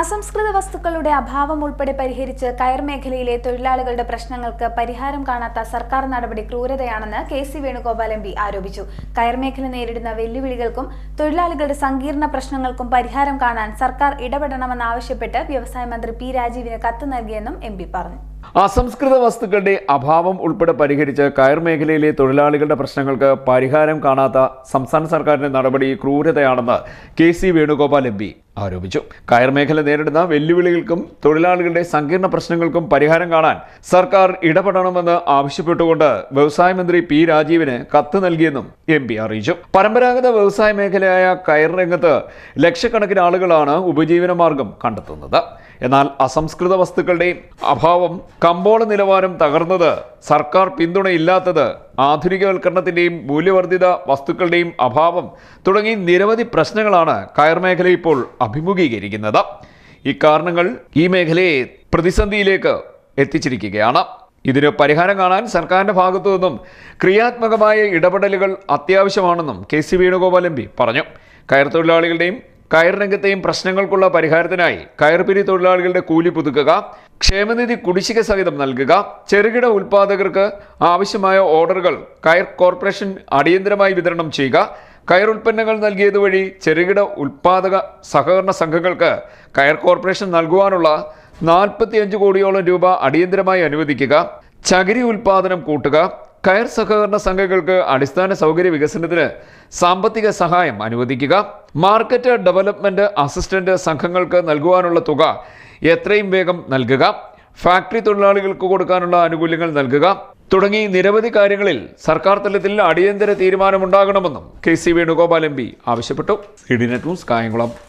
അസംസ്കൃത വസ്തുക്കളുടെ അഭാവം ഉൾപ്പെടെ പരിഹരിച്ച് കയർ മേഖലയിലെ തൊഴിലാളികളുടെ പ്രശ്നങ്ങൾക്ക് പരിഹാരം കാണാത്ത സർക്കാർ നടപടി ക്രൂരതയാണെന്ന് K C Venugopal M P ആരോപിച്ചു. കയർ മേഖല നേരിടുന്ന വെല്ലുവിളികൾക്കും തൊഴിലാളികളുടെ സങ്കീർണ പ്രശ്നങ്ങൾക്കും പരിഹാരം കാണാൻ സർക്കാർ ഇടപെടണമെന്നാവശ്യപ്പെട്ട് വ്യവസായ മന്ത്രി പി രാജീവിന് കത്ത് നൽകിയെന്നും എം പറഞ്ഞു. അസംസ്കൃത വസ്തുക്കളുടെ അഭാവം ഉൾപ്പെടെ പരിഹരിച്ച് കയർ മേഖലയിലെ തൊഴിലാളികളുടെ പ്രശ്നങ്ങൾക്ക് പരിഹാരം കാണാത്ത സംസ്ഥാന സർക്കാരിന്റെ നടപടി ക്രൂരതയാണെന്ന് K C Venugopal M P ആരോപിച്ചു. കയർ മേഖല നേരിടുന്ന വെല്ലുവിളികൾക്കും തൊഴിലാളികളുടെ സങ്കീർണ പ്രശ്നങ്ങൾക്കും പരിഹാരം കാണാൻ സർക്കാർ ഇടപെടണമെന്ന് ആവശ്യപ്പെട്ടുകൊണ്ട് വ്യവസായ മന്ത്രി പി രാജീവിന് കത്ത് നൽകിയെന്നും എം പി അറിയിച്ചു. പരമ്പരാഗത വ്യവസായ മേഖലയായ കയർ രംഗത്ത് ലക്ഷക്കണക്കിന് ആളുകളാണ് ഉപജീവനമാർഗം കണ്ടെത്തുന്നത്. എന്നാൽ അസംസ്കൃത വസ്തുക്കളുടെ അഭാവം കമ്പോള നിലവാരം തകർന്നത് സർക്കാർ പിന്തുണയില്ലാത്തത് ആധുനികവൽക്കരണത്തിന്റെയും മൂല്യവർദ്ധിത വസ്തുക്കളുടെയും അഭാവം തുടങ്ങി നിരവധി പ്രശ്നങ്ങളാണ് കയർ മേഖല ഇപ്പോൾ അഭിമുഖീകരിക്കുന്നത്. ഇക്കാരണങ്ങൾ ഈ മേഖലയെ പ്രതിസന്ധിയിലേക്ക് എത്തിച്ചിരിക്കുകയാണ്. ഇതിന് പരിഹാരം കാണാൻ സർക്കാരിന്റെ ഭാഗത്തു നിന്നും ക്രിയാത്മകമായ ഇടപെടലുകൾ അത്യാവശ്യമാണെന്നും K C Venugopal M P പറഞ്ഞു. കയർ തൊഴിലാളികളുടെയും കയർ രംഗത്തെയും പ്രശ്നങ്ങൾക്കുള്ള പരിഹാരത്തിനായി കയർപിരി തൊഴിലാളികളുടെ കൂലി പുതുക്കുക ക്ഷേമനിധി കുടിശ്ശിക സഹിതം നൽകുക ചെറുകിട ഉൽപാദകർക്ക് ആവശ്യമായ ഓർഡറുകൾ കയർ കോർപ്പറേഷൻ അടിയന്തരമായി വിതരണം ചെയ്യുക കയർ ഉൽപ്പന്നങ്ങൾ നൽകിയത് വഴി ചെറുകിട ഉൽപാദക സഹകരണ സംഘങ്ങൾക്ക് കയർ കോർപ്പറേഷൻ നൽകുവാനുള്ള നാൽപ്പത്തിയഞ്ച് കോടിയോളം രൂപ അടിയന്തരമായി അനുവദിക്കുക ചകിരി ഉൽപാദനം കൂട്ടുക കയർ സഹകരണ സംഘങ്ങൾക്ക് അടിസ്ഥാന സൗകര്യ വികസനത്തിന് സാമ്പത്തിക സഹായം അനുവദിക്കുക. മാർക്കറ്റ് ഡെവലപ്മെന്റ് അസിസ്റ്റന്റ് സംഘങ്ങൾക്ക് നൽകുവാനുള്ള തുക എത്രയും വേഗം നൽകുക. ഫാക്ടറി തൊഴിലാളികൾക്ക് കൊടുക്കാനുള്ള ആനുകൂല്യങ്ങൾ നൽകുക. തുടങ്ങി നിരവധി കാര്യങ്ങളിൽ സർക്കാർ തലത്തിൽ അടിയന്തര തീരുമാനമുണ്ടാകണമെന്നും K C Venugopal M P ആവശ്യപ്പെട്ടു. C news